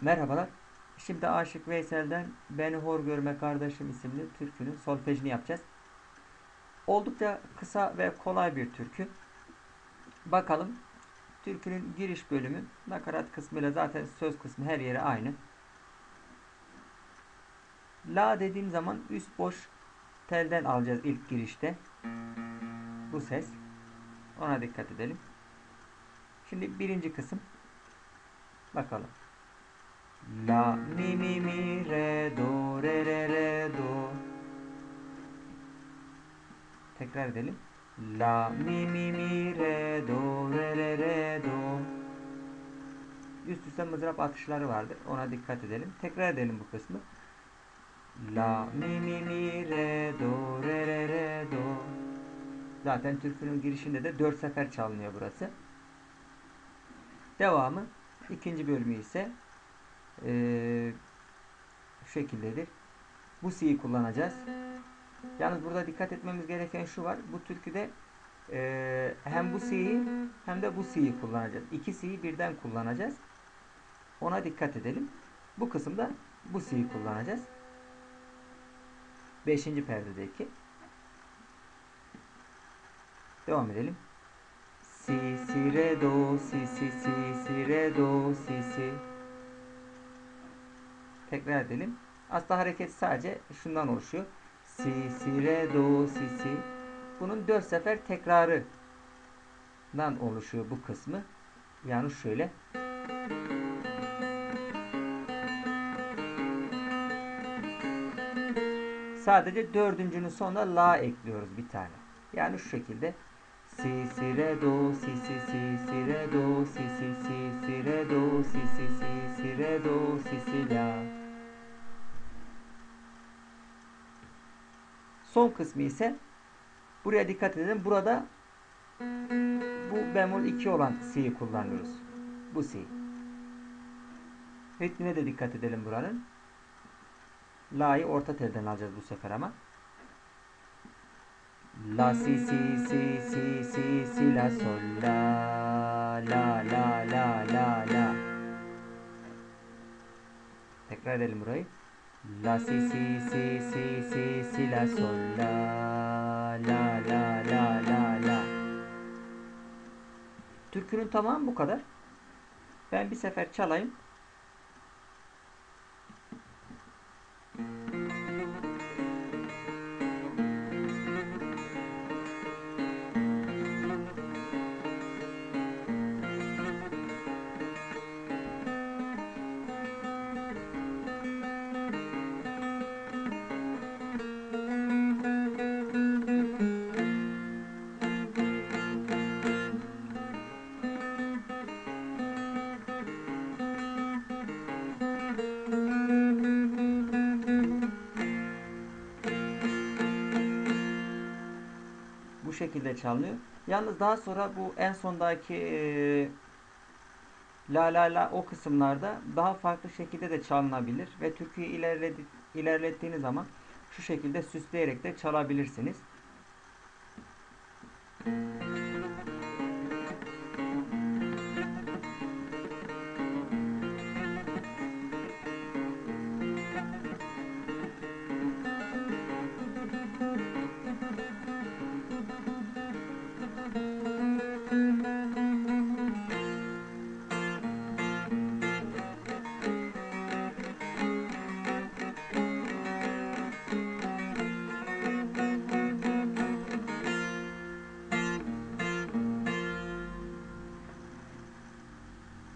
Merhabalar. Şimdi Aşık Veysel'den Beni Hor Görme Kardeşim isimli türkünün solfejini yapacağız. Oldukça kısa ve kolay bir türkü. Bakalım türkünün giriş bölümü nakarat kısmıyla zaten söz kısmı her yeri aynı. La dediğim zaman üst boş telden alacağız ilk girişte. Bu ses. Ona dikkat edelim. Şimdi birinci kısım. Bakalım. La mi mi mi re do re re re do. Tekrar edelim. La mi mi mi re do re re re do. Üst üste mızrap atışları vardır. Ona dikkat edelim. Tekrar edelim bu kısmı. La mi mi mi re do re re re do. Zaten türkünün girişinde de 4 sefer çalınıyor burası. Devamı ikinci bölümü ise ee, şu şekildedir. Bu si'yi kullanacağız. Yalnız burada dikkat etmemiz gereken şu var. Bu türküde e, hem bu si'yi hem de bu si'yi kullanacağız. İki si'yi birden kullanacağız. Ona dikkat edelim. Bu kısımda bu si'yi kullanacağız. Beşinci perdedeki. Devam edelim. Si, si, re, do, si, si, si, si, re, do, si, si. Tekrar edelim. Aslında hareket sadece şundan oluşuyor. Si, si, re, do, si, si. Bunun dört sefer tekrarından oluşuyor bu kısmı. Yani şöyle. Sadece dördüncünün sonuna la ekliyoruz bir tane. Yani şu şekilde. Si si re do si si si si re do si si si si re do si si si si re do si si la. Son kısmı ise buraya dikkat edin. Burada bu bemol 2 olan si'yi kullanıyoruz. Bu si. Ritmine de dikkat edelim buranın. La'yı orta telden alacağız bu sefer ama. La si si si si si si la sol la la la la la la. Tekrar edelim burayı. La si si si si si si la sol la la la la la la. Türkünün tamamı bu kadar. Ben bir sefer çalayım. Şekilde çalınıyor. Yalnız daha sonra bu en sondaki e, la la la o kısımlarda daha farklı şekilde de çalınabilir ve türküyü ilerledi, ilerlettiğiniz zaman şu şekilde süsleyerek de çalabilirsiniz.